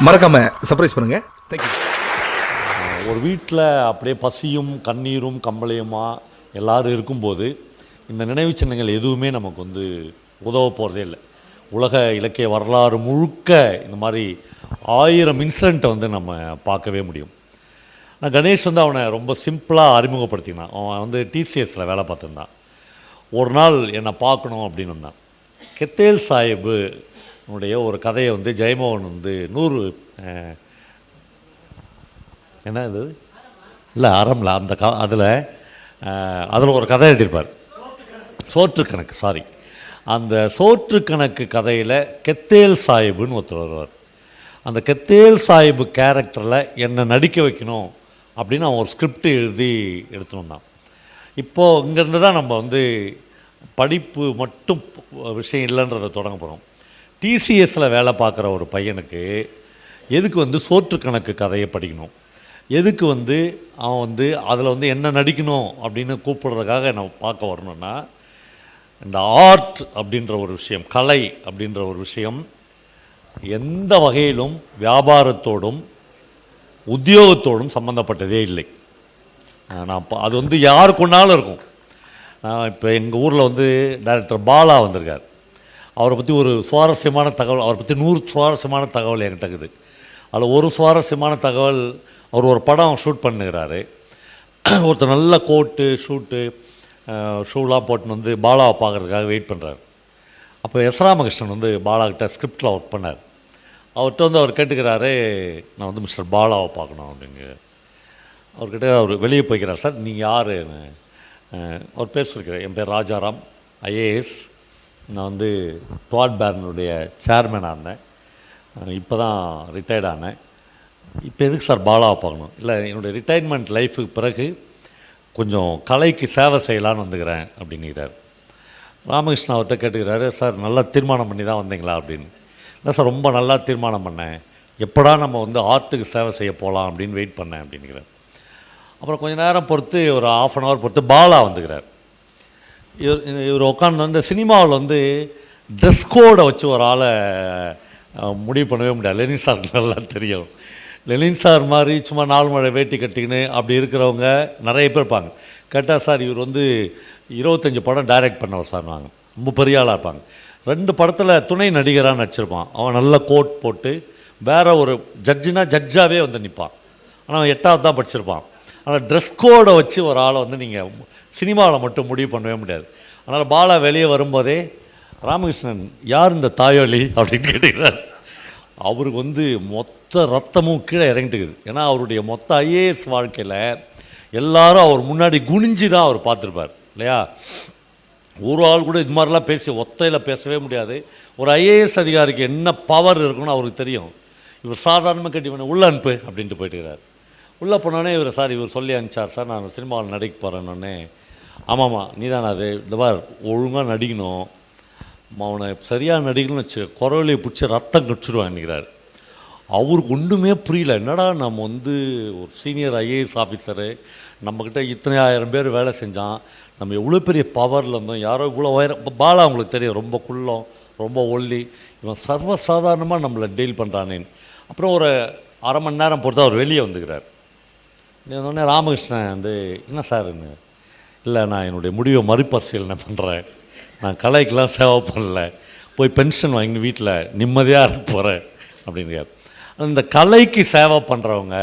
மறக்காம சர்ப்ரைஸ் பண்ணுங்க. தேங்க்யூ ஒரு வீட்டில் அப்படியே பசியும் கண்ணீரும் கம்பளையுமா எல்லாரும் இருக்கும்போது இந்த நினைவு சின்னங்கள் எதுவுமே நமக்கு வந்து உதவ போகிறதே இல்லை. உலக இலக்கிய வரலாறு முழுக்க இந்த மாதிரி ஆயிரம் இன்சிடெண்ட்டை வந்து நம்ம பார்க்கவே முடியும். நான் கணேஷ் வந்து அவனை ரொம்ப சிம்பிளாக அறிமுகப்படுத்தினான். அவன் வந்து டிசிஎஸில் வேலை பார்த்துருந்தான். ஒரு நாள் என்னை பார்க்கணும் அப்படின்னு வந்தான். கெத்தேல் சாஹிபு உடைய ஒரு கதையை வந்து ஜெயமோகன் வந்து நூறு என்ன இது? இல்லை அறமில்ல அந்த க அதில் அதில் ஒரு கதை எழுதியிருப்பார். சோற்று கணக்கு சாரி அந்த சோற்று கணக்கு கதையில் கெத்தேல் சாஹிபுன்னு ஒருத்தர் வருவார். அந்த கெத்தேல் சாஹிபு கேரக்டரில் என்னை நடிக்க வைக்கணும் அப்படின்னு அவன் ஒரு ஸ்கிரிப்ட் எழுதி எடுத்துன்னு வந்தான். இப்போது இங்கேருந்து தான் நம்ம வந்து படிப்பு மட்டும் விஷயம் இல்லைன்றதை தொடங்க போகிறோம் டிசிஎஸில் வேலை பார்க்குற ஒரு பையனுக்கு எதுக்கு வந்து சோற்று கணக்கு கதையை படிக்கணும்? எதுக்கு வந்து அவன் வந்து அதில் வந்து என்ன நடிக்கணும் அப்படின்னு கூப்பிடுறதுக்காக நம்ம பார்க்க வரணும்னா இந்த ஆர்ட் அப்படின்ற ஒரு விஷயம் கலை அப்படின்ற ஒரு விஷயம் எந்த வகையிலும் வியாபாரத்தோடும் உத்தியோகத்தோடும் சம்மந்தப்பட்டதே இல்லை. நான் இப்போ அது வந்து யாருக்குன்னாலும் இருக்கும். இப்போ எங்கள் ஊரில் வந்து டைரக்டர் பாலா வந்திருக்கார். அவரை பற்றி ஒரு சுவாரஸ்யமான தகவல் அவரை பற்றி நூறு சுவாரஸ்யமான தகவல் என்கிட்ட இருக்குது. அதில் ஒரு சுவாரஸ்யமான தகவல் அவர் ஒரு படம் ஷூட் பண்ணுகிறாரு. ஒருத்தர் நல்ல கோட்டு ஷூட்டு ஷூலாம் போட்டுன்னு வந்து பாலாவை பார்க்குறதுக்காக வெயிட் பண்ணுறாரு அப்போ எஸ் ராமகிருஷ்ணன் வந்து பாலாக்கிட்ட ஸ்கிரிப்டில் ஒர்க் பண்ணார். அவர்கிட்ட வந்து அவர் கேட்டுக்கிறாரு நான் வந்து மிஸ்டர் பாலாவை பார்க்கணும் அப்படிங்க. அவர்கிட்ட அவர் வெளியே போய்க்கிறார் சார் நீங்கள் யார் அவர் பேர் சொல்லிக்கிறார் என் பேர் ராஜாராம் ஐஏஎஸ் நான் வந்து டுவாட் பேர்னுடைய சேர்மேனாக இருந்தேன். இப்போ தான் ரிட்டையர்ட் ஆனேன். இப்போ எதுக்கு சார் பாலாவை பார்க்கணும்? இல்லை என்னுடைய ரிட்டையர்மெண்ட் லைஃபுக்கு பிறகு கொஞ்சம் கலைக்கு சேவை செய்யலான்னு வந்துக்கிறேன் அப்படிங்கிறார். ராமகிருஷ்ணா அவர்கிட்ட கேட்டுக்கிறாரு சார் நல்லா தீர்மானம் பண்ணி தான் வந்தீங்களா? அப்படின்னு. இல்லை சார் ரொம்ப நல்லா தீர்மானம் பண்ணேன். எப்படா நம்ம வந்து ஆர்ட்டுக்கு சேவை செய்ய போகலாம் அப்படின்னு வெயிட் பண்ணேன் அப்படிங்கிறார். அப்புறம் கொஞ்ச நேரம் பொறுத்து ஒரு ஆஃப் அன் ஹவர் பொறுத்து பாலா வந்துக்கிறார். இவர் இவர் உட்காந்து வந்து சினிமாவில் வந்து ட்ரெஸ் கோடை வச்சு ஒரு ஆளை முடிவு பண்ணவே முடியாது. லெனின் சார் நல்லா தெரியும். லெனின் சார் மாதிரி சும்மா நாலு மழை வேட்டி கட்டிக்கின்னு அப்படி இருக்கிறவங்க நிறைய பேர் இருப்பாங்க. கேட்டால் சார் இவர் வந்து இருபத்தஞ்சி படம் டைரக்ட் பண்ணவர் சார் நாங்கள் ரொம்ப பெரிய ஆளாக இருப்பாங்க. ரெண்டு படத்தில் துணை நடிகராக நடிச்சிருப்பான். அவன் நல்ல கோட் போட்டு வேற ஒரு ஜட்ஜினா ஜட்ஜாகவே வந்து நிற்பான் ஆனால் அவன் எட்டாவது தான் படிச்சிருப்பான் ஆனால் ட்ரெஸ் கோடை வச்சு ஒரு ஆளை வந்து நீங்கள் சினிமாவில் மட்டும் முடிவு பண்ணவே முடியாது. அதனால் பாலா வெளியே வரும்போதே ராமகிருஷ்ணன் யார் இந்த தாயோலி? அப்படின்னு கேட்டுக்கிறார். அவருக்கு வந்து மொத்த ரத்தமும் கீழே இறங்கிட்டுக்குது. ஏன்னா அவருடைய மொத்த ஐஏஎஸ் வாழ்க்கையில் எல்லாரும் அவர் முன்னாடி குனிஞ்சு தான் அவர் பார்த்துருப்பார் இல்லையா? ஒரு ஆள் கூட இது மாதிரிலாம் பேசி ஒத்தையில் பேசவே முடியாது. ஒரு ஐஏஎஸ் அதிகாரிக்கு என்ன பவர் இருக்குன்னு அவருக்கு தெரியும். இவர் சாதாரணமாக கட்டி பண்ண உள்ள அனுப்பு அப்படின்ட்டு போயிட்டுக்கிறார். உள்ளே போனோடனே இவர் சார் இவர் சொல்லி அனுப்பிச்சார். சார் நான் சினிமாவில் நடிக்க போகிறேன்னொடனே ஆமாம்மா நீ தான் அது. இந்த பார் ஒழுங்காக நடிக்கணும். அவனை சரியாக நடிக்கணும்னு வச்சு குரவிலையை பிடிச்சி ரத்தம் கடிச்சிருவான்னுக்கிறார் அவருக்கு ஒன்றுமே புரியல. என்னடா நம்ம வந்து ஒரு சீனியர் ஐஏஎஸ் ஆஃபீஸரு நம்மக்கிட்ட இத்தனை ஆயிரம் பேர் வேலை செஞ்சான் நம்ம எவ்வளோ பெரிய பவரில் இருந்தோம் யாரோ இவ்வளோ உயரம் இப்போ பாலா அவங்களுக்கு தெரியும் ரொம்ப குள்ளம் ரொம்ப ஒல்லி. இவன் சர்வசாதாரணமாக நம்மளை டீல் பண்ணுறானேன்னு அப்புறம் ஒரு அரை மணி நேரம் பொறுத்து அவர் வெளியே வந்துக்கிறார். உடனே ராமகிருஷ்ணன் வந்து என்ன சார்ன்னு இல்லை நான் என்னுடைய முடிவை மறுபரிசீலனை பண்ணுறேன் நான் கலைக்கெலாம் சேவை பண்ணல. போய் பென்ஷன் வாங்கி வீட்டில் நிம்மதியாக இருக்க போகிறேன் அப்படிங்கிறார். அந்த கலைக்கு சேவை பண்ணுறவங்க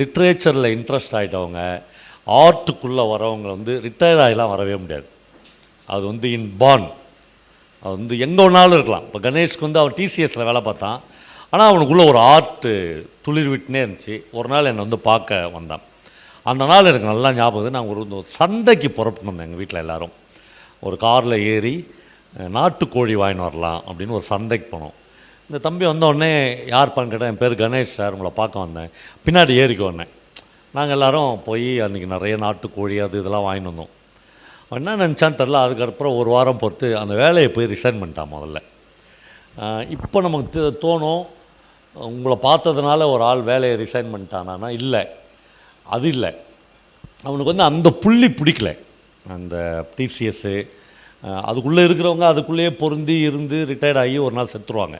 லிட்ரேச்சரில் இன்ட்ரெஸ்ட் ஆகிட்டவங்க ஆர்ட்டுக்குள்ளே வரவங்க வந்து ரிட்டையர் ஆகிலாம் வரவே முடியாது. அது வந்து இன் பான் அது வந்து எங்கே வேணாலும் இருக்கலாம். இப்போ கணேஷ்க்கு வந்து அவன் டிசிஎஸில் வேலை பார்த்தான். ஆனால் அவனுக்குள்ளே ஒரு ஆர்ட்டு துளிர் விட்டுனே இருந்துச்சு. ஒரு நாள் என்னை வந்து பார்க்க வந்தான். அந்த நாள் எனக்கு நல்லா ஞாபகம் நாங்கள் ஒரு சந்தைக்கு புறப்பட்டோம் எங்கள் வீட்டில் எல்லோரும். ஒரு காரில் ஏறி நாட்டுக்கோழி வாங்கின்னு வரலாம் அப்படின்னு ஒரு சந்தைக்கு போனோம். இந்த தம்பி வந்தோடனே யார் யார்ப்பான்னு கேட்டேன் என் பேர் கணேஷ் சார் உங்களை பார்க்க வந்தேன். பின்னாடி ஏறிக்கு வந்தேன். நாங்கள் எல்லாரும் போய் அன்றைக்கி நிறைய நாட்டுக்கோழி அது இதெல்லாம் வாங்கிட்டு வந்தோம். என்ன நினச்சான்னு தெரில அதுக்கப்புறம் ஒரு வாரம் பொறுத்து அந்த வேலையை போய் ரிசைன் பண்ணிட்டான் முதல்ல. இப்போ நமக்கு தோணும். உங்களை பார்த்ததுனால ஒரு ஆள் வேலையை ரிசைன் பண்ணிட்டானா? இல்லை. அது இல்லை. அவனுக்கு வந்து அந்த புள்ளி பிடிக்கல. அந்த டிசிஎஸ்ஸு அதுக்குள்ளே இருக்கிறவங்க அதுக்குள்ளேயே பொருந்தி இருந்து ரிட்டையர்ட் ஆகி ஒரு நாள் செத்துருவாங்க.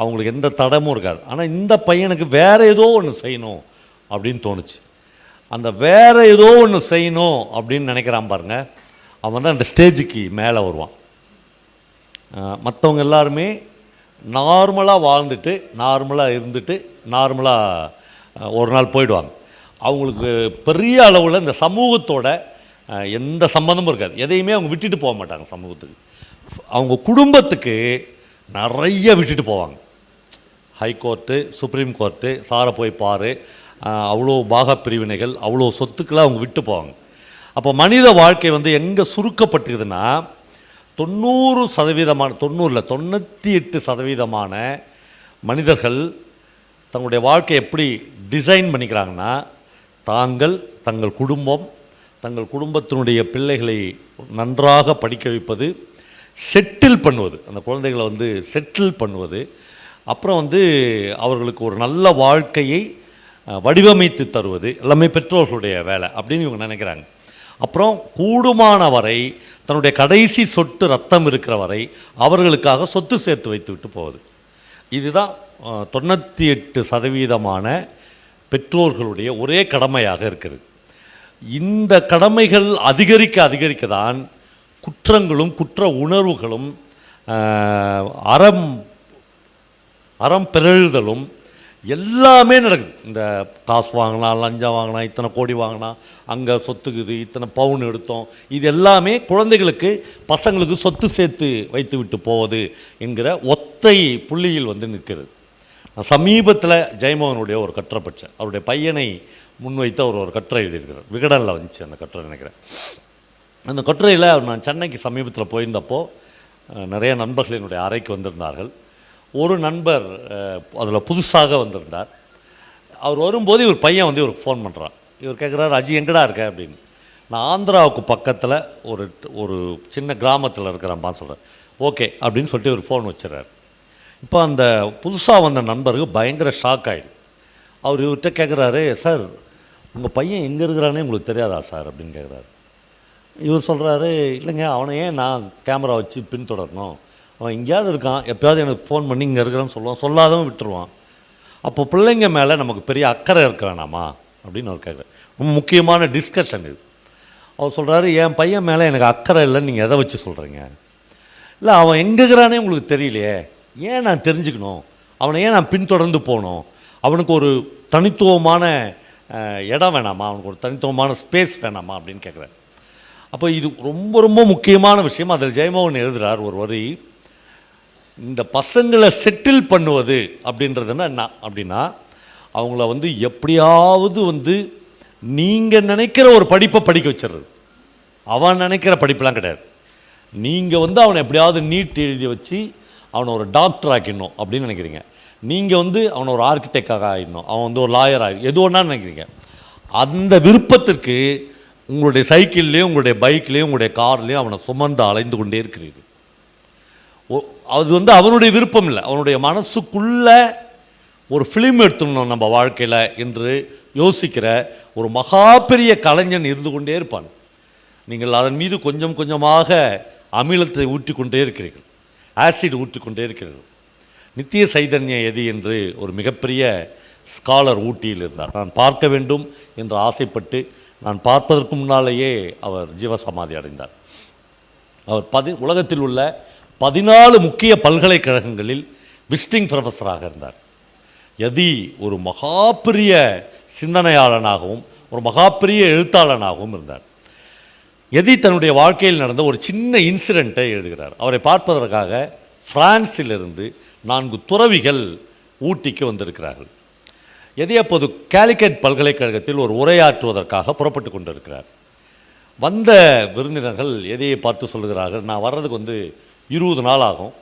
அவங்களுக்கு எந்த தடமும் இருக்காது. ஆனால் இந்த பையனுக்கு வேறு ஏதோ ஒன்று செய்யணும் அப்படின்னு தோணுச்சு. அந்த வேறு ஏதோ ஒன்று செய்யணும் அப்படின்னு நினைக்கிறான் பாருங்க. அவன் தான் அந்த ஸ்டேஜுக்கு மேலே வருவான். மற்றவங்க எல்லாருமே நார்மலாக வாழ்ந்துட்டு நார்மலாக இருந்துட்டு நார்மலாக ஒரு நாள் போயிடுவாங்க. அவங்களுக்கு பெரிய அளவில் இந்த சமூகத்தோட எந்த சம்மந்தமும் இருக்காது. எதையுமே அவங்க விட்டுட்டு போக மாட்டாங்க சமூகத்துக்கு. அவங்க குடும்பத்துக்கு நிறைய விட்டுட்டு போவாங்க. ஹைகோர்ட்டு சுப்ரீம் கோர்ட்டு சாரை போய் பாரு. அவ்வளோ பாக பிரிவினைகள் அவ்வளோ சொத்துக்களை அவங்க விட்டு போவாங்க. அப்போ மனித வாழ்க்கை வந்து எங்கே சுருக்கப்பட்டுக்குதுன்னா தொண்ணூறு சதவீதமான தொண்ணூறில் தொண்ணூற்றி எட்டு சதவீதமான மனிதர்கள் தங்களுடைய வாழ்க்கையை எப்படி டிசைன் பண்ணிக்கிறாங்கன்னா தாங்கள் தங்கள் குடும்பம் தங்கள் குடும்பத்தினுடைய பிள்ளைகளை நன்றாக படிக்க வைப்பது செட்டில் பண்ணுவது. அந்த குழந்தைகளை வந்து செட்டில் பண்ணுவது. அப்புறம் வந்து அவர்களுக்கு ஒரு நல்ல வாழ்க்கையை வடிவமைத்து தருவது. எல்லாமே பெற்றோர்களுடைய வேலை அப்படின்னு இவங்க நினைக்கிறாங்க. அப்புறம் கூடுமான வரை தன்னுடைய கடைசி சொட்டு ரத்தம் இருக்கிற வரை அவர்களுக்காக சொத்து சேர்த்து வைத்து விட்டு போவது. இதுதான் தொண்ணூற்றி எட்டு சதவீதமான பெற்றோர்களுடைய ஒரே கடமையாக இருக்கிறது. இந்த கடமைகள் அதிகரிக்க அதிகரிக்க தான் குற்றங்களும் குற்ற உணர்வுகளும் அறம் அறம் பிறழுதலும் எல்லாமே நடக்குது. இந்த காசு வாங்கினா லஞ்சம் வாங்கினா இத்தனை கோடி வாங்கினா அங்கே சொத்துக்குது இத்தனை பவுன் எடுத்தோம். இது எல்லாமே குழந்தைகளுக்கு பசங்களுக்கு சொத்து சேர்த்து வைத்து விட்டு போவது என்கிற ஒத்தை புள்ளியில் வந்து நிற்கிறது. சமீபத்தில் ஜெயமோகனுடைய ஒரு கட்டுரை படித்தேன் அவருடைய பையனை முன்வைத்து அவர் ஒரு கட்டுரை எழுதியிருக்கிறார். விகடனில் வந்துச்சு அந்த கட்டுரை நினைக்கிறேன். அந்த கட்டுரையில் அவர் நான் சென்னைக்கு சமீபத்தில் போயிருந்தப்போ நிறைய நண்பர்கள் என்னுடைய அறைக்கு வந்திருந்தார்கள். ஒரு நண்பர் அதில் புதுசாக வந்திருந்தார். அவர் வரும்போது இவர் பையன் வந்து இவருக்கு ஃபோன் பண்ணுறான் இவர் கேட்குறாரு அஜி எங்கடா இருக்க? அப்படின்னு. நான் ஆந்திராவுக்கு பக்கத்தில் ஒரு ஒரு சின்ன கிராமத்தில் இருக்கிறேன்ப்பான்னு சொல்கிறேன் ஓகே அப்படின்னு சொல்லிட்டு இவர் ஃபோன் வச்சுறாரு. இப்போ அந்த புதுசாக வந்த நண்பருக்கு பயங்கர ஷாக் ஆகிடும் அவர் இவர்கிட்ட கேட்குறாரு சார் உங்கள் பையன் எங்கே இருக்கிறானே உங்களுக்கு தெரியாதா சார்? அப்படின்னு கேட்குறாரு இவர் சொல்கிறாரு இல்லைங்க அவனை ஏன் நான் கேமரா வச்சு பின்தொடரணும்? அவன் எங்கேயாவது இருக்கான் எப்பயாவது எனக்கு ஃபோன் பண்ணி இங்கே இருக்கிறான்னு சொல்லுவான் சொல்லாதவன் விட்டுருவான். அப்போ பிள்ளைங்க மேலே நமக்கு பெரிய அக்கறை இருக்க வேணாமா? அப்படின்னு அவர் கேட்குறாரு ரொம்ப முக்கியமான டிஸ்கஷன் இது. அவர் சொல்கிறாரு என் பையன் மேலே எனக்கு அக்கறை இல்லைன்னு நீங்கள் எதை வச்சு சொல்கிறீங்க இல்லை அவன் எங்கே இருக்கிறானே உங்களுக்கு தெரியலையே. ஏன் நான் தெரிஞ்சுக்கணும்? அவனை ஏன் நான் பின்தொடர்ந்து போகணும்? அவனுக்கு ஒரு தனித்துவமான இடம் வேணாமா? அவனுக்கு ஒரு தனித்துவமான ஸ்பேஸ் வேணாமா? அப்படின்னு கேட்குறேன் அப்போ இது ரொம்ப ரொம்ப முக்கியமான விஷயம். அதில் ஜெயமோகன் எழுதுகிறார் ஒரு வரி இந்த பசங்களை செட்டில் பண்ணுவது அப்படின்றதுன்னா என்ன? அப்படின்னா அவங்கள வந்து எப்படியாவது வந்து நீங்கள் நினைக்கிற ஒரு படிப்பை படிக்க வச்சிடுறது. அவன் நினைக்கிற படிப்பெல்லாம் கிடையாது. நீங்கள் வந்து அவனை எப்படியாவது நீட் எழுதி வச்சு அவனை ஒரு டாக்டர் ஆக்கிடணும் அப்படின்னு நினைக்கிறீங்க. நீங்கள் வந்து அவனை ஒரு ஆர்கிடெக்டாக ஆகிடணும் அவன் வந்து ஒரு லாயர் ஆகி எது ஒன்றா நினைக்கிறீங்க. அந்த விருப்பத்திற்கு உங்களுடைய சைக்கிள்லேயும் உங்களுடைய பைக்லேயும் உங்களுடைய கார்லேயும் அவனை சுமந்து அலைந்து கொண்டே இருக்கிறீர்கள். ஓ- அது வந்து அவனுடைய விருப்பம் இல்லை. அவனுடைய மனசுக்குள்ளே ஒரு ஃபிலிம் எடுத்துடணும் நம்ம வாழ்க்கையில் என்று யோசிக்கிற ஒரு மகா பெரிய கலைஞன் இருந்து கொண்டே இருப்பான். நீங்கள் அதன் மீது கொஞ்சம் கொஞ்சமாக அமிலத்தை ஊற்றிக்கொண்டே இருக்கிறீர்கள். ஆசிட் ஊற்றிக்கொண்டே இருக்கிறது. நித்திய சைதன்யம் எது என்று ஒரு மிகப்பெரிய ஸ்காலர் ஊட்டியில் இருந்தார். நான் பார்க்க வேண்டும் என்று ஆசைப்பட்டு நான் பார்ப்பதற்கு முன்னாலேயே அவர் ஜீவசமாதி அடைந்தார். அவர் பதி உலகத்தில் உள்ள பதினாலு முக்கிய பல்கலைக்கழகங்களில் விஸ்டிங் ப்ரொஃபஸராக இருந்தார். யதி ஒரு மகாபெரிய சிந்தனையாளனாகவும் ஒரு மகாபெரிய எழுத்தாளனாகவும் இருந்தார். எதி தன்னுடைய வாழ்க்கையில் நடந்த ஒரு சின்ன இன்சிடெண்ட்டை எழுதுகிறார். அவரை பார்ப்பதற்காக பிரான்சிலிருந்து நான்கு துறவிகள் ஊட்டிக்கு வந்திருக்கிறார்கள். எதி அப்போது கேலிக்கட் பல்கலைக்கழகத்தில் ஒரு உரையாற்றுவதற்காக புறப்பட்டு கொண்டிருக்கிறார். வந்த விருந்தினர்கள் எதையை பார்த்து சொல்லுகிறார்கள்? நான் வர்றதுக்கு வந்து இருபது நாள் ஆகும்.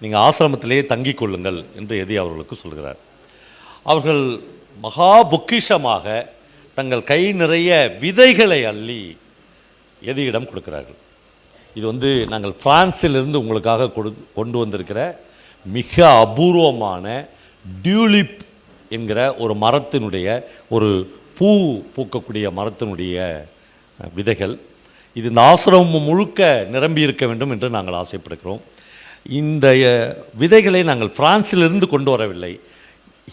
நீங்கள் ஆசிரமத்திலேயே தங்கிக் கொள்ளுங்கள் என்று எதி அவர்களுக்கு சொல்கிறார். அவர்கள் மகா பொக்கிஷமாக தங்கள் கை நிறைய விதைகளை அள்ளி எதையிடம் கொடுக்கிறார்கள். இது வந்து நாங்கள் பிரான்சிலிருந்து உங்களுக்காக கொடு கொண்டு வந்திருக்கிற மிக அபூர்வமான டியூலிப் என்கிற ஒரு மரத்தினுடைய ஒரு பூ பூக்கக்கூடிய மரத்தினுடைய விதைகள். இது இந்த ஆசிரமம் முழுக்க நிரம்பி இருக்க வேண்டும் என்று நாங்கள் ஆசைப்படுகிறோம். இந்த விதைகளை நாங்கள் பிரான்சிலிருந்து கொண்டு வரவில்லை.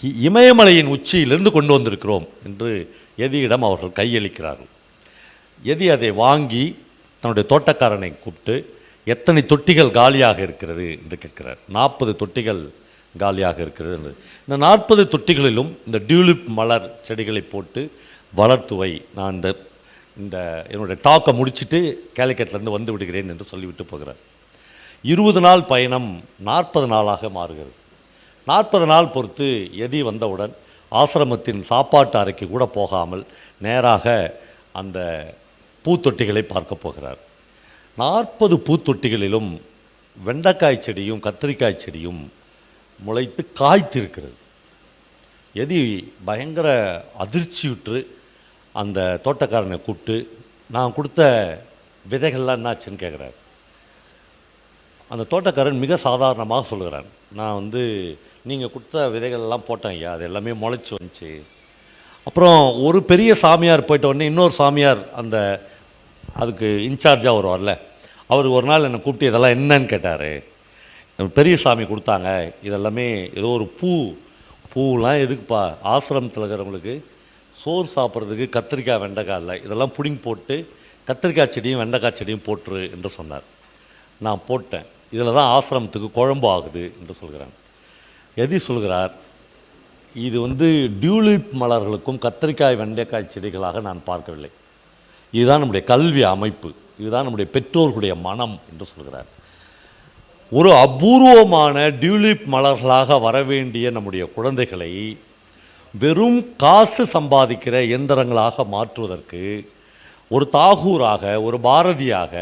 இ- இமயமலையின் உச்சியிலிருந்து கொண்டு வந்திருக்கிறோம் என்று எதியிடம் அவர்கள் கையளிக்கிறார்கள். எதி அதை வாங்கி தன்னுடைய தோட்டக்காரனை கூப்பிட்டு எத்தனை தொட்டிகள் காலியாக இருக்கிறது என்று கேட்கிறார். நாற்பது தொட்டிகள் காலியாக இருக்கிறது என்று. இந்த நாற்பது தொட்டிகளிலும் இந்த டியூலிப் மலர் செடிகளை போட்டு வளர்த்துவை நான் இந்த இந்த என்னுடைய டாக்கை முடிச்சுட்டு கேலிக்கட்லேருந்து வந்து விடுகிறேன் என்று சொல்லிவிட்டு போகிறார். இருபது நாள் பயணம் நாற்பது நாளாக மாறுகிறது. நாற்பது நாள் பொறுத்து எதி வந்தவுடன் ஆசிரமத்தின் சாப்பாட்டு அறைக்கு கூட போகாமல் நேராக அந்த பூத்தொட்டிகளை பார்க்க போகிறார். நாற்பது பூத்தொட்டிகளிலும் வெண்டைக்காய் செடியும் கத்திரிக்காய் செடியும் முளைத்து காய்த்திருக்கிறது. எதி பயங்கர அதிர்ச்சியுற்று அந்த தோட்டக்காரனை கூப்பிட்டு நான் கொடுத்த விதைகள்லாம் என்னாச்சுன்னு கேட்குறாரு. அந்த தோட்டக்காரன் மிக சாதாரணமாக சொல்கிறான். நான் வந்து நீங்கள் கொடுத்த விதைகள்லாம் போட்டேன் ஐயா அது எல்லாமே முளைச்சி வந்துச்சு. அப்புறம் ஒரு பெரிய சாமியார் போயிட்ட உடனே இன்னொரு சாமியார் அந்த அதுக்கு இன்சார்ஜாக ஒரு வரல அவர் ஒரு நாள் என்னை கூப்பிட்டு இதெல்லாம் என்னன்னு கேட்டார். பெரிய சாமி கொடுத்தாங்க. இதெல்லாமே ஏதோ ஒரு பூ. பூவெலாம் எதுக்குப்பா? ஆசிரமத்தில் இருக்கிறவங்களுக்கு சோறு சாப்பிட்றதுக்கு கத்திரிக்காய் வெண்டைக்காய் இல்லை. இதெல்லாம் புடிங்கி போட்டு கத்திரிக்காய் செடியும் வெண்டைக்காய் செடியும் போட்டுரு என்று சொன்னார். நான் போட்டேன். இதில் தான் ஆசிரமத்துக்கு குழம்பு ஆகுது என்று சொல்கிறான். எதி சொல்கிறார் இது வந்து டியூலிப் மலர்களுக்கும் கத்திரிக்காய் வெண்டைக்காய் செடிகளாக நான் பார்க்கவில்லை. இதுதான் நம்முடைய கல்வி அமைப்பு இதுதான் நம்முடைய பெற்றோர்களுடைய மனம் என்று சொல்கிறார். ஒரு அபூர்வமான டியூலிப் மலர்களாக வரவேண்டிய நம்முடைய குழந்தைகளை வெறும் காசு சம்பாதிக்கிற இயந்திரங்களாக மாற்றுவதற்கு ஒரு தாகூராக ஒரு பாரதியாக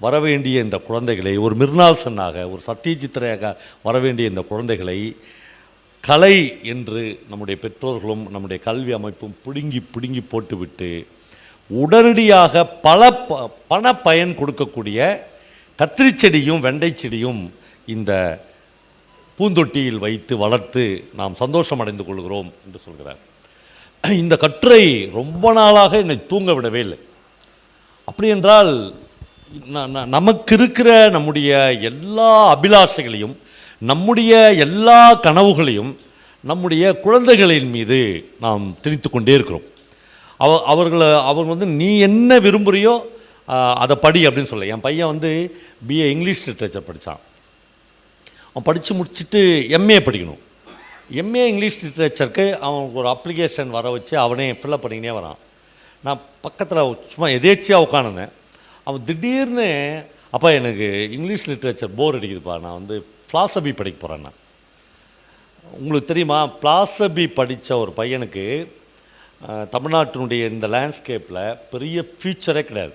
வரவேண்டிய இந்த குழந்தைகளை ஒரு மிர்னால்சனாக ஒரு சத்யஜித்ரையாக வரவேண்டிய இந்த குழந்தைகளை கலை என்று நம்முடைய பெற்றோர்களும் நம்முடைய கல்வி அமைப்பும் பிடுங்கி பிடுங்கி போட்டுவிட்டு உடனடியாக பல ப பண பயன் கொடுக்கக்கூடிய கத்திரி செடியும் வெண்டை செடியும் இந்த பூந்தொட்டியில் வைத்து வளர்த்து நாம் சந்தோஷம் அடைந்து கொள்கிறோம் என்று சொல்கிறார். இந்த கட்டுரை ரொம்ப நாளாக என்னை தூங்க விடவே இல்லை. அப்படி என்றால் நமக்கு இருக்கிற நம்முடைய எல்லா அபிலாஷைகளையும் நம்முடைய எல்லா கனவுகளையும் நம்முடைய குழந்தைகளின் மீது நாம் திணித்து கொண்டே இருக்கிறோம். அவ அவர்களை அவர் வந்து நீ என்ன விரும்புகிறியோ அதை படி அப்படின்னு சொல்ல என் பையன் வந்து பிஏ இங்கிலீஷ் லிட்ரேச்சர் படித்தான் அவன் படித்து முடிச்சுட்டு எம்ஏ படிக்கணும். எம்ஏ இங்கிலீஷ் லிட்ரேச்சருக்கு அவனுக்கு ஒரு அப்ளிகேஷன் வர வச்சு அவனே ஃபில்லப் பண்ணிக்கினே வரான். நான் பக்கத்தில் சும்மா எதேச்சியாக உட்காந்துருந்தேன் அவன் திடீர்னு அப்பா எனக்கு இங்கிலீஷ் லிட்ரேச்சர் போர் அடிக்குதுப்பா. நான் வந்து ஃபிலாசபி படிக்க போகிறேன் நான். உங்களுக்கு தெரியுமா? பிளாசபி படித்த ஒரு பையனுக்கு தமிழ்நாட்டினுடைய இந்த லேண்ட்ஸ்கேப்பில் பெரிய ஃபியூச்சரே கிடையாது.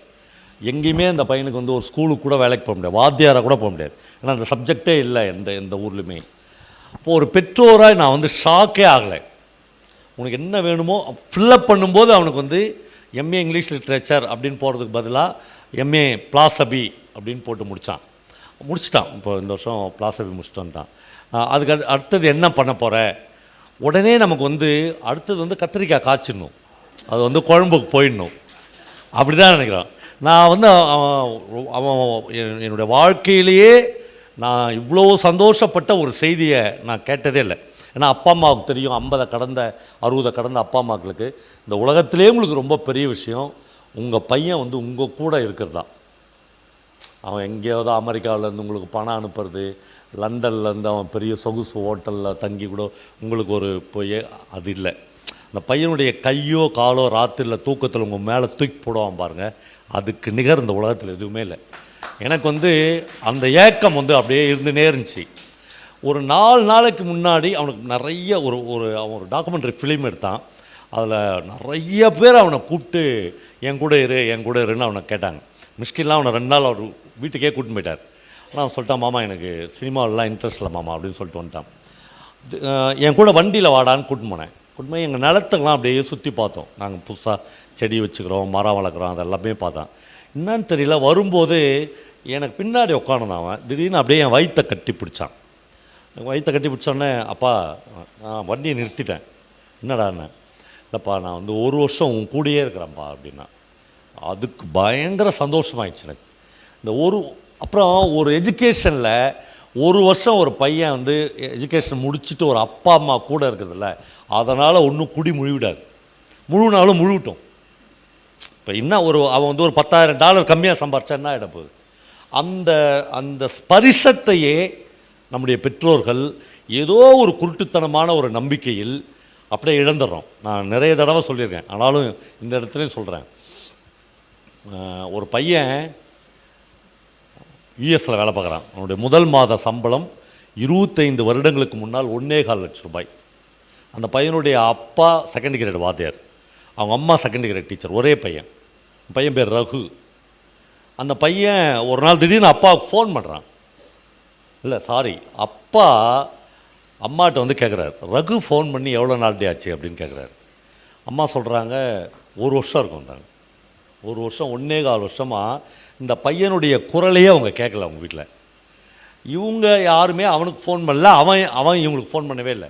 எங்கேயுமே அந்த பையனுக்கு வந்து ஒரு ஸ்கூலுக்கு கூட வேலைக்கு போக முடியாது. வாத்தியாராக கூட போக முடியாது. ஏன்னா அந்த சப்ஜெக்டே இல்லை எந்த எந்த ஊர்லேயுமே. இப்போது ஒரு பெற்றோராக நான் வந்து ஷாக்கே ஆகலை. உனக்கு என்ன வேணுமோ ஃபில்லப் பண்ணும்போது அவனுக்கு வந்து எம்ஏ இங்கிலீஷ் லிட்ரேச்சர் அப்படின்னு போகிறதுக்கு பதிலாக எம்ஏ பிளாசபி அப்படின்னு போட்டு முடித்தான் முடிச்சிட்டான். இப்போ இந்த வருஷம் பிளாசபி முடிச்சிட்டு வந்துட்டான். அதுக்கு அடுத்தது என்ன பண்ண போகிற உடனே நமக்கு வந்து அடுத்தது வந்து கத்திரிக்காய் காய்ச்சிடணும். அது வந்து குழம்புக்கு போயிடணும். அப்படி தான் நினைக்கிறான். நான் வந்து அவன் அவன் என்- என்னுடைய வாழ்க்கையிலேயே நான் இவ்வளோ சந்தோஷப்பட்ட ஒரு செய்தியை நான் கேட்டதே இல்லை. ஏன்னா அப்பா அம்மாவுக்கு தெரியும் ஐம்பதை கடந்த அறுபதை கடந்த அப்பா அம்மாக்களுக்கு. இந்த உலகத்திலே உங்களுக்கு ரொம்ப பெரிய விஷயம் உங்கள் பையன் வந்து உங்கள் கூட இருக்கிறது தான் அவன் எங்கேயாவது அமெரிக்காவிலேருந்து உங்களுக்கு பணம் அனுப்புறது லண்டன்லேருந்து அவன் பெரிய சொகுசு ஹோட்டலில் தங்கி கூட உங்களுக்கு ஒரு போய் அது இல்லை. அந்த பையனுடைய கையோ காலோ ராத்திரியில் தூக்கத்தில் உங்கள் மேலே தூக்கி போடுவான் பாருங்கள் அதுக்கு நிகர் இந்த உலகத்தில் எதுவுமே இல்லை. எனக்கு வந்து அந்த ஏக்கம் வந்து அப்படியே இருந்துனே இருந்துச்சு. ஒரு நாலு நாளைக்கு முன்னாடி அவனுக்கு நிறைய ஒரு ஒரு அவன் ஒரு டாக்குமெண்ட்ரி ஃபிலிம் எடுத்தான். அதில் நிறைய பேர் அவனை கூப்பிட்டு என் கூட இரு என் கூட இருன்னு அவனை கேட்டாங்க. மிஷ்கின்லாம் அவனை ரெண்டு நாள் அவர் வீட்டுக்கே கூட்டின்னு போயிட்டார். ஆனால் சொல்லிட்டான் மாமா எனக்கு சினிமாவிலலாம் இன்ட்ரெஸ்ட் இல்லை மாமா அப்படின்னு சொல்லிட்டு வந்துட்டான். என் கூட வண்டியில் வாடான்னு கூட்டின்னு போனேன். கூட்டின்னு போய் எங்கள் நிலத்துக்கெலாம் அப்படியே சுற்றி பார்த்தோம். நாங்கள் புதுசாக செடி வச்சுக்கிறோம் மரம் வளர்க்குறோம் அதெல்லாமே பார்த்தோம். என்னன்னு தெரியல வரும்போது எனக்கு பின்னாடி உட்காந்துதான் அவன். திடீர்னு அப்படியே என் வயிற்றை கட்டி பிடிச்சான். வயிற்றை கட்டி பிடிச்சோடனே அப்பா நான் வண்டியை நிறுத்திட்டேன். என்னடாண்ணே இல்லைப்பா நான் வந்து ஒரு வருஷம் உன் கூடயே இருக்கிறேன்ப்பா அப்படின்னா. அதுக்கு பயங்கர சந்தோஷமாயிடுச்சு எனக்கு. இந்த ஒரு அப்புறம் ஒரு எஜுகேஷனில் ஒரு வருஷம் ஒரு பையன் வந்து எஜுகேஷன் முடிச்சுட்டு ஒரு அப்பா அம்மா கூட இருக்குதுல்ல அதனால் ஒன்றும் குடி முழுவிடாது. முழுனாலும் முழுவிட்டோம். இப்போ என்ன ஒரு அவன் வந்து ஒரு பத்தாயிரம் டாலர் கம்மியாக சம்பாரிச்சா என்ன ஆகிட போகுது? அந்த அந்த ஸ்பரிசத்தையே நம்முடைய பெற்றோர்கள் ஏதோ ஒரு குருட்டுத்தனமான ஒரு நம்பிக்கையில் அப்படியே இழந்துடுறோம். நான் நிறைய தடவை சொல்லியிருக்கேன். ஆனாலும் இந்த இடத்துலையும் சொல்கிறேன் ஒரு பையன் யூஎஸில் வேலை பார்க்குறான். அவனுடைய முதல் மாத சம்பளம் இருபத்தைந்து வருடங்களுக்கு முன்னால் ஒன்னே கால் லட்சம் ரூபாய். அந்த பையனுடைய அப்பா செகண்ட் கிரேட் வாத்தியார். அவங்க அம்மா செகண்ட் கிரேட் டீச்சர் ஒரே பையன். பையன் பேர் ரகு. அந்த பையன் ஒரு நாள் திடீர்னு அப்பாவுக்கு ஃபோன் பண்ணுறான் இல்லை சாரி அப்பா அம்மாட்ட வந்து கேட்குறாரு ரகு ஃபோன் பண்ணி எவ்வளோ நாள் டே ஆச்சு? அப்படின்னு கேட்குறாரு அம்மா சொல்கிறாங்க ஒரு வருஷம் இருக்கும்ன்றாங்க ஒரு வருஷம் ஒன்றே கால் வருஷமாக இந்த பையனுடைய குரலையே அவங்க கேட்கல அவங்க வீட்டில் இவங்க யாருமே அவனுக்கு ஃபோன் பண்ணல. அவன் அவன் இவங்களுக்கு ஃபோன் பண்ணவே இல்லை.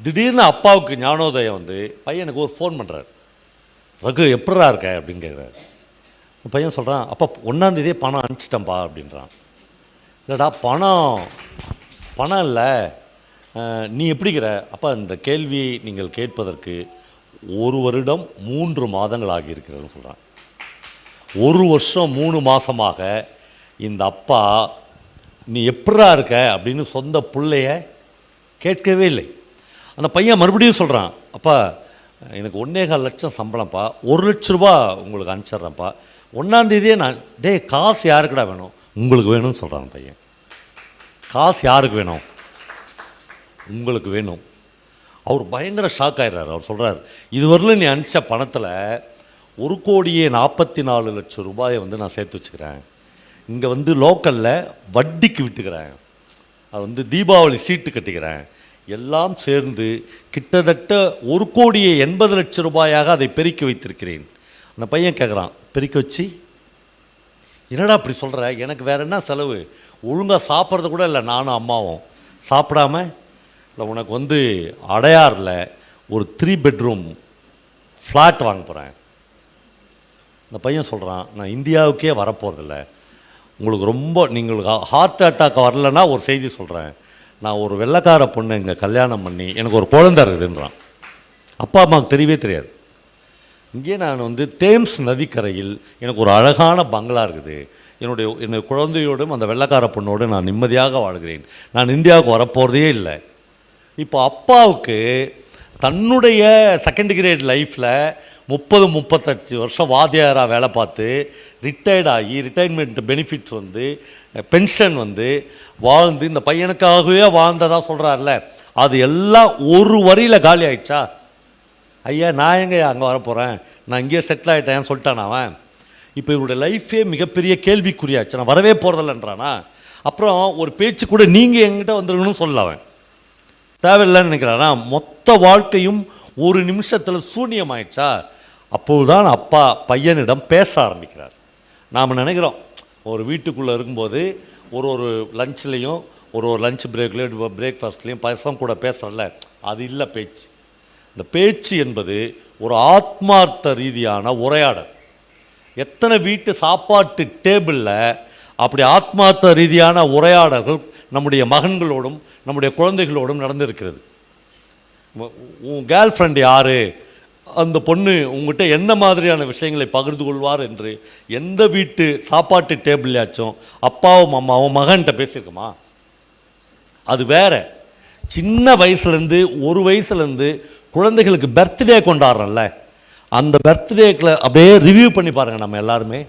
திடீர்னு அப்பாவுக்கு ஞானோதயம் வந்து பையனுக்கு ஒரு ஃபோன் பண்ணுறாரு ரகு எப்படா இருக்க? அப்படின்னு கேட்குறாரு பையன் சொல்கிறான் அப்பா ஒன்றாந்தேதியே பணம் அனுப்பிச்சிட்டேன்ப்பா அப்படின்றான். இல்லைடா பணம் பணம் இல்லை. நீ எப்படிக்கிற? அப்பா இந்த கேள்வியை நீங்கள் கேட்பதற்கு ஒரு வருடம் மூன்று மாதங்கள் ஆகியிருக்கிறதுன்னு சொல்கிறான் ஒரு வருஷம் மூணு மாதமாக இந்த அப்பா நீ எப்படா இருக்க? அப்படின்னு சொந்த பிள்ளைய கேட்கவே இல்லை. அந்த பையன் மறுபடியும் சொல்கிறான் அப்பா எனக்கு ஒன்றேகால் லட்சம் சம்பளம்ப்பா ஒரு லட்ச ரூபா உங்களுக்கு அனுப்பிச்சிட்றேன்ப்பா. ஒன்றாந்தேதியே நான் டேய் காசு யாருக்குடா வேணும்? உங்களுக்கு வேணும்னு சொல்கிறான் பையன். காசு யாருக்கு வேணும்? உங்களுக்கு வேணும். அவர் பயங்கர ஷாக் ஆயிடுறாரு. அவர் சொல்கிறார் இதுவரையிலும் நீ அனுப்பிச்ச பணத்தில் ஒரு கோடியே நாற்பத்தி நாலு லட்சம் ரூபாயை வந்து நான் சேர்த்து வச்சுக்கிறேன். இங்கே வந்து லோக்கலில் வட்டிக்கு விட்டுக்கிறேன். அது வந்து தீபாவளி சீட்டு கட்டிக்கிறேன். எல்லாம் சேர்ந்து கிட்டத்தட்ட ஒரு கோடியே எண்பது லட்சம் ரூபாயாக அதை பெருக்கி வைத்திருக்கிறேன். அந்த பையன் கேட்குறான் பெருக்கி வச்சு? என்னடா அப்படி சொல்கிற எனக்கு வேற என்ன செலவு? ஒழுங்காக சாப்பிட்றது கூட இல்லை நானும் அம்மாவும். சாப்பிடாம? இல்லை உனக்கு வந்து அடையாறில் ஒரு த்ரீ பெட்ரூம் ஃப்ளாட் வாங்க போகிறேன் இந்த பையன் சொல்கிறான் நான் இந்தியாவுக்கே வரப்போகிறதில்ல உங்களுக்கு ரொம்ப நீங்கள் ஹார்ட் அட்டாக் வரலன்னா ஒரு செய்தி சொல்கிறேன் நான் ஒரு வெள்ளக்கார பொண்ணு இங்கே கல்யாணம் பண்ணி எனக்கு ஒரு குழந்தை இருக்குதுன்றான். அப்பா அம்மாவுக்கு தெரியவே தெரியாது. இங்கே நான் வந்து தேம்ஸ் நதிக்கரையில் எனக்கு ஒரு அழகான பங்களா இருக்குது. என்னுடைய என்னுடைய குழந்தையோடும் அந்த வெள்ளக்கார பொண்ணோடு நான் நிம்மதியாக வாழ்கிறேன். நான் இந்தியாவுக்கு வரப்போகிறதே இல்லை. இப்போ அப்பாவுக்கு தன்னுடைய செகண்ட் கிரேட் லைஃப்பில் முப்பது முப்பத்தஞ்சு வருஷம் வாத்தியாராக வேலை பார்த்து ரிட்டையர்ட் ஆகி ரிட்டைர்மெண்ட் பெனிஃபிட்ஸ் வந்து பென்ஷன் வந்து வாழ்ந்து இந்த பையனுக்காகவே வாழ்ந்ததாக சொல்கிறார்ல அது எல்லாம் ஒரு வரியில் காலி ஆயிடுச்சா? ஐயா நான் எங்க அங்கே வரப்போகிறேன் நான் இங்கேயே செட்டில் ஆகிட்டேன்னு சொல்லிட்டான் அவன்? இப்போ இவருடைய லைஃபே மிகப்பெரிய கேள்விக்குறியாச்சு. நான் வரவே போகிறதில்லன்றானா அப்புறம் ஒரு பேச்சு கூட நீங்கள் எங்கிட்ட வந்துருங்கன்னு சொல்ல அவன். தேவையில்லைன்னு நினைக்கிறானா? மொத்த வாழ்க்கையும் ஒரு நிமிஷத்தில் சூன்யம் ஆயிடுச்சா அப்போது அப்போதுதான் அப்பா பையனிடம் பேச ஆரம்பிக்கிறார். நாம் நினைக்கிறோம் ஒரு வீட்டுக்குள்ளே இருக்கும்போது ஒரு ஒரு லஞ்ச்லேயும் ஒரு ஒரு லஞ்ச் பிரேக்லேயும் பிரேக்ஃபாஸ்ட்லேயும் பசங்க கூட பேசுகிறல்ல அது இல்லை பேச்சு. இந்த பேச்சு என்பது ஒரு ஆத்மார்த்த ரீதியான உரையாடல். எத்தனை வீட்டு சாப்பாட்டு டேபிளில் அப்படி ஆத்மார்த்த ரீதியான உரையாடல்கள் நம்முடைய மகன்களோடும் நம்முடைய குழந்தைகளோடும் நடந்திருக்கிறது. உன் கேர்ள் ஃப்ரெண்ட் யார்? அந்த பொண்ணு உங்ககிட்ட என்ன மாதிரியான விஷயங்களை பகிர்ந்து கொள்வார் என்று எந்த வீட்டு சாப்பாட்டு டேபிள்லையாச்சும் அப்பாவும் அம்மாவும் மகன்கிட்ட பேசியிருக்குமா? அது வேற. சின்ன வயசுலேருந்து ஒரு வயசுலேருந்து குழந்தைகளுக்கு பர்த்டே கொண்டாடுறோம்ல அந்த பர்த்டேக்கில் அப்படியே ரிவ்யூ பண்ணி பாருங்கள் நம்ம எல்லாருமே.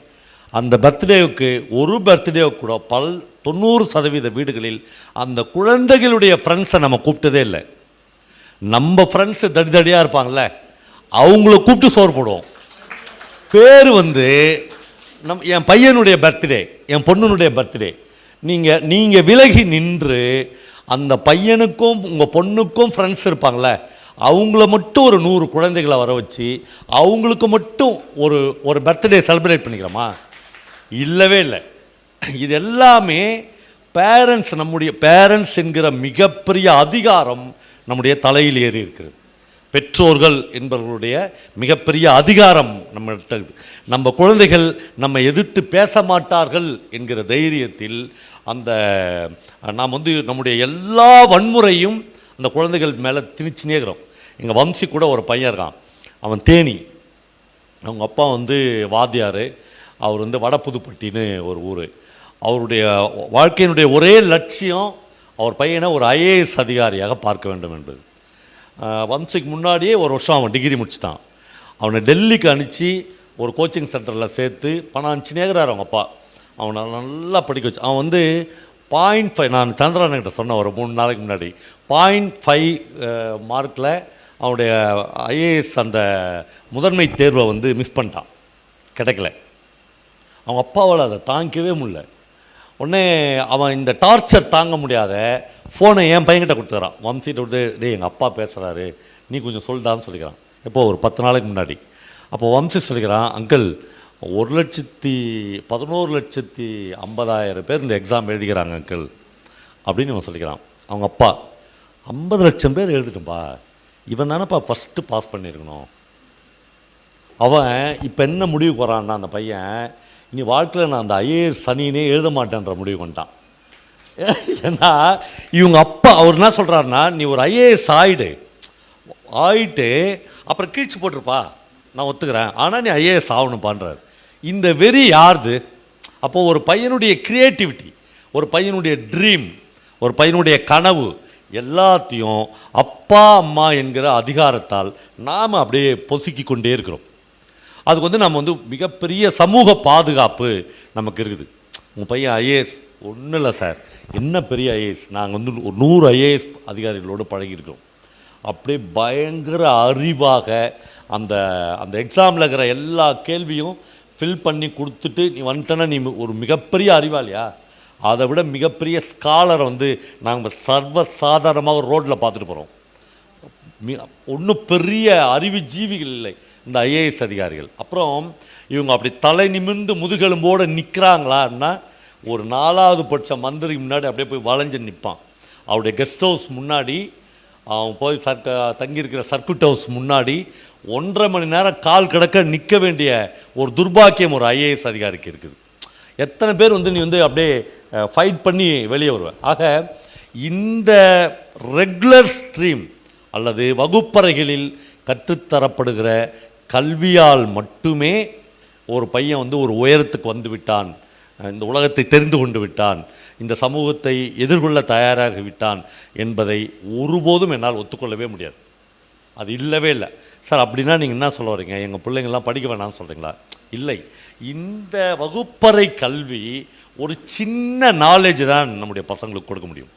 அந்த பர்த்டேவுக்கு ஒரு பர்த்டே கூட பல் தொண்ணூறு சதவீத வீடுகளில் அந்த குழந்தைகளுடைய ஃப்ரெண்ட்ஸை நம்ம கூப்பிட்டதே இல்லை. நம்ம ஃப்ரெண்ட்ஸு தடி தடியாக இருப்பாங்கள்ல அவங்கள கூப்பிட்டு சோறு போடுவோம். பேர் வந்து நம் என் பையனுடைய பர்த்டே என் பொண்ணுனுடைய பர்த்டே நீங்கள் நீங்கள் விலகி நின்று அந்த பையனுக்கும் உங்கள் பொண்ணுக்கும் ஃப்ரெண்ட்ஸ் இருப்பாங்களே அவங்கள மட்டும் ஒரு நூறு குழந்தைகளை வர வச்சு அவங்களுக்கு மட்டும் ஒரு ஒரு பர்த்டே செலிப்ரேட் பண்ணிக்கிறோமா இல்லவே இல்லை. இது எல்லாமே பேரண்ட்ஸ் நம்முடைய பேரண்ட்ஸ் என்கிற மிகப்பெரிய அதிகாரம் நம்முடைய தலையில் ஏறி இருக்கிறது. பெற்றோர்கள் என்பவர்களுடைய மிகப்பெரிய அதிகாரம் நம்ம நம்ம குழந்தைகள் நம்ம எதிர்த்து பேச மாட்டார்கள் என்கிற தைரியத்தில் அந்த நாம் வந்து நம்முடைய எல்லா வன்முறையும் அந்த குழந்தைகள் மேலே திணிச்சுனே இருக்கிறோம். எங்கள் வம்சி கூட ஒரு பையன் இருக்கான். அவன் தேனி. அவங்க அப்பா வந்து வாத்தியார். அவர் வந்து வடப்புதுப்பட்டின்னு ஒரு ஊர். அவருடைய வாழ்க்கையினுடைய ஒரே லட்சியம் அவர் பையனை ஒரு ஐஏஎஸ் அதிகாரியாக பார்க்க வேண்டும் என்பது. வம்சிக்கு முன்னாடியே ஒரு வருஷம் அவன் டிகிரி முடிச்சிட்டான். அவனை டெல்லிக்கு அனுப்பிச்சு ஒரு கோச்சிங் சென்டரில் சேர்த்து பணம் அனுப்பிச்சுனேங்கிறார் அவங்க அப்பா. அவனை நல்லா படிக்க வச்சு அவன் வந்து பாயிண்ட் ஃபைவ் நான் சந்திரன்கிட்ட சொன்னேன் ஒரு மூணு நாளைக்கு முன்னாடி. பாயிண்ட் ஃபைவ் மார்க்கில் அவனுடைய ஐஏஎஸ் அந்த முதன்மை தேர்வை வந்து மிஸ் பண்ணிட்டான். கிடைக்கல. அவங்க அப்பாவால் அதை தாங்கிக்கவே முடியல. உடனே அவன் இந்த டார்ச்சர் தாங்க முடியாத ஃபோனை என் பையன்கிட்ட கொடுத்துறான் வம்சிட்ட விட்டு டேய் எங்கள் அப்பா பேசுகிறாரு நீ கொஞ்சம் சொல்லிட்டான்னு சொல்லிக்கிறான். எப்போ? ஒரு பத்து நாளைக்கு முன்னாடி. அப்போ வம்சி சொல்லிக்கிறான் அங்கிள் ஒரு லட்சத்தி பதினோரு லட்சத்தி ஐம்பதாயிரம் பேர் இந்த எக்ஸாம் எழுதிக்கிறாங்க அங்கிள் அப்படின்னு இவன் சொல்லிக்கிறான். அவங்க அப்பா ஐம்பது லட்சம் பேர் எழுதிட்டும்பா. இவன் தானேப்பா ஃபஸ்ட்டு பாஸ் பண்ணியிருக்கணும். அவன் இப்போ என்ன முடிவுக்கு வரான்னா அந்த பையன் இனி வாழ்க்கையில் நான் அந்த ஐஏஎஸ் சனினே எழுத மாட்டேன்ற முடிவு கொண்டான் ஏன்னா இவங்க அப்பா அவர் என்ன சொல்கிறாருன்னா நீ ஒரு ஐஏஎஸ் ஆயிடு. ஆயிட்டு அப்புறம் கீழ்ச்சி போட்டிருப்பா. நான் ஒத்துக்கிறேன். ஆனால் நீ ஐஏஎஸ் ஆகணும்பான்றார். இந்த வெறி யாருது? அப்போது ஒரு பையனுடைய க்ரியேட்டிவிட்டி ஒரு பையனுடைய ட்ரீம் ஒரு பையனுடைய கனவு எல்லாத்தையும் அப்பா அம்மா என்கிற அதிகாரத்தால் நாம் அப்படியே பொசுக்கி கொண்டே இருக்கிறோம். அதுக்கு வந்து நம்ம வந்து மிகப்பெரிய சமூக பாதுகாப்பு நமக்கு இருக்குது. உங்கள் பையன் ஐஏஎஸ் ஒன்றும் இல்லை சார் என்ன பெரிய ஐஏஎஸ் நாங்கள் வந்து ஒரு நூறு ஐஏஎஸ் அதிகாரிகளோடு பழகியிருக்கிறோம். அப்படியே பயங்கர அறிவாக அந்த அந்த எக்ஸாமில் இருக்கிற எல்லா கேள்வியும் ஃபில் பண்ணி கொடுத்துட்டு நீ வந்துட்டேன்னா நீ ஒரு மிகப்பெரிய அறிவாளியா? அதை விட மிகப்பெரிய ஸ்காலரை வந்து நாங்கள் சர்வ சாதாரணமாக ரோட்டில் பார்த்துட்டு போகிறோம் ஒன்றும் பெரிய அறிவு ஜீவிகள் இல்லை. இந்த ஐஏஎஸ் அதிகாரிகள். அப்புறம் இவங்க அப்படி தலை நிமிர்ந்து முதுகெலும்போடு நிற்கிறாங்களான்னா ஒரு நாலாவது பட்ச மந்திரி முன்னாடி அப்படியே போய் வளைஞ்சு நிற்பான் அவருடைய கெஸ்ட் ஹவுஸ் முன்னாடி அவன் போய் சர்க்க தங்கியிருக்கிற சர்க்குட் ஹவுஸ் முன்னாடி ஒன்றரை மணி நேரம் கால் கிடக்க நிற்க வேண்டிய ஒரு துர்பாக்கியம் ஒரு ஐஏஎஸ் அதிகாரிக்கு இருக்குது. எத்தனை பேர் வந்து நீ வந்து அப்படியே ஃபைட் பண்ணி வெளியே வருவ? ஆக இந்த ரெகுலர் ஸ்ட்ரீம் அல்லது வகுப்பறைகளில் கற்றுத்தரப்படுகிற கல்வியால் மட்டுமே ஒரு பையன் வந்து ஒரு உயரத்துக்கு வந்து விட்டான். இந்த உலகத்தை தெரிந்து கொண்டு விட்டான். இந்த சமூகத்தை எதிர்கொள்ள தயாராகி விட்டான் என்பதை ஒருபோதும் என்னால் ஒத்துக்கொள்ளவே முடியாது. அது இல்லவே இல்லை. சார் அப்படின்னா நீங்கள் என்ன சொல்ல வரீங்க? எங்கள் பிள்ளைங்கள்லாம் படிக்க வேணாம்னு சொல்கிறீங்களா இல்லை. இந்த வகுப்பறை கல்வி ஒரு சின்ன நாலேஜ் தான் நம்முடைய பசங்களுக்கு கொடுக்க முடியும்.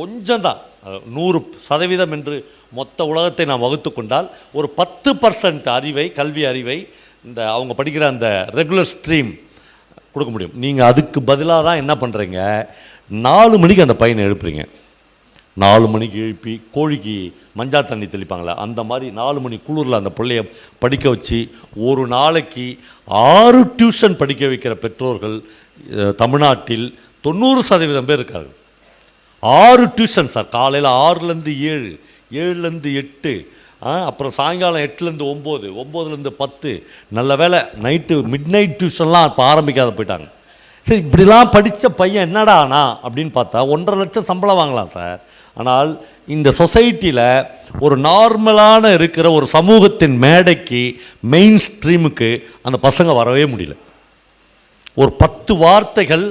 கொஞ்சம் தான் நூறு சதவீதம் என்று மொத்த உலகத்தை நாம் வகுத்து கொண்டால் ஒரு பத்து பர்சன்ட் அறிவை கல்வி அறிவை இந்த அவங்க படிக்கிற அந்த ரெகுலர் ஸ்ட்ரீம் கொடுக்க முடியும். நீங்கள் அதுக்கு பதிலாக தான் என்ன பண்ணுறீங்க நாலு மணிக்கு அந்த பையனை எழுப்புறீங்க. நாலு மணிக்கு எழுப்பி கோழிக்கு மஞ்சள் தண்ணி தெளிப்பாங்களே அந்த மாதிரி நாலு மணி குளிரில் அந்த பிள்ளைய படிக்க வச்சு ஒரு நாளைக்கு ஆறு டியூஷன் படிக்க வைக்கிற பெற்றோர்கள் தமிழ்நாட்டில் தொண்ணூறு சதவீதம் பேர் இருக்கார்கள். ஆறு டியூஷன் சார் காலையில் ஆறுலேருந்து ஏழு ஏழுலேருந்து எட்டு அப்புறம் சாயங்காலம் எட்டுலேருந்து ஒம்பது ஒம்போதுலேருந்து பத்து. நல்ல வேளை நைட்டு மிட் நைட் டியூஷன்லாம் இப்போ ஆரம்பிக்காத போயிட்டாங்க. சரி இப்படிலாம் படித்த பையன் என்னடா ஆனா அப்படின்னு பார்த்தா ஒன்றரை லட்சம் சம்பளம் வாங்கலாம் சார். ஆனால் இந்த சொசைட்டியில் ஒரு நார்மலான இருக்கிற ஒரு சமூகத்தின் மேடைக்கு மெயின் ஸ்ட்ரீமுக்கு அந்த பசங்க வரவே முடியல. ஒரு பத்து வார்த்தைகள்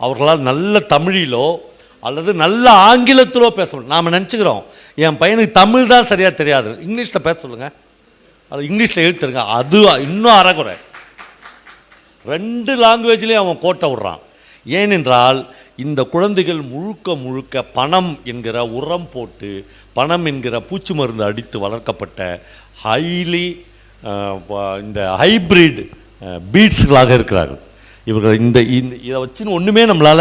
அவர்களால் நல்ல தமிழிலோ அல்லது நல்ல ஆங்கிலத்திலோ பேச முடியும். நாம் நினச்சிக்கிறோம். என் பையனுக்கு தமிழ் தான் சரியாக தெரியாது. இங்கிலீஷில் பேச சொல்லுங்கள் அது இங்கிலீஷில் எழுத்துருங்க. அது இன்னும் அறகுறை. ரெண்டு லாங்குவேஜ்லேயும் அவன் கோட்டை விடுறான். ஏனென்றால் இந்த குழந்தைகள் முழுக்க முழுக்க பணம் என்கிற உரம் போட்டு பணம் என்கிற பூச்சி மருந்து அடித்து வளர்க்கப்பட்ட ஹைலி இந்த ஹைப்ரிட் பீட்ஸ்களாக இருக்கிறார்கள். இவர்கள் இந்த இந்த இதை வச்சுன்னு ஒன்றுமே நம்மளால்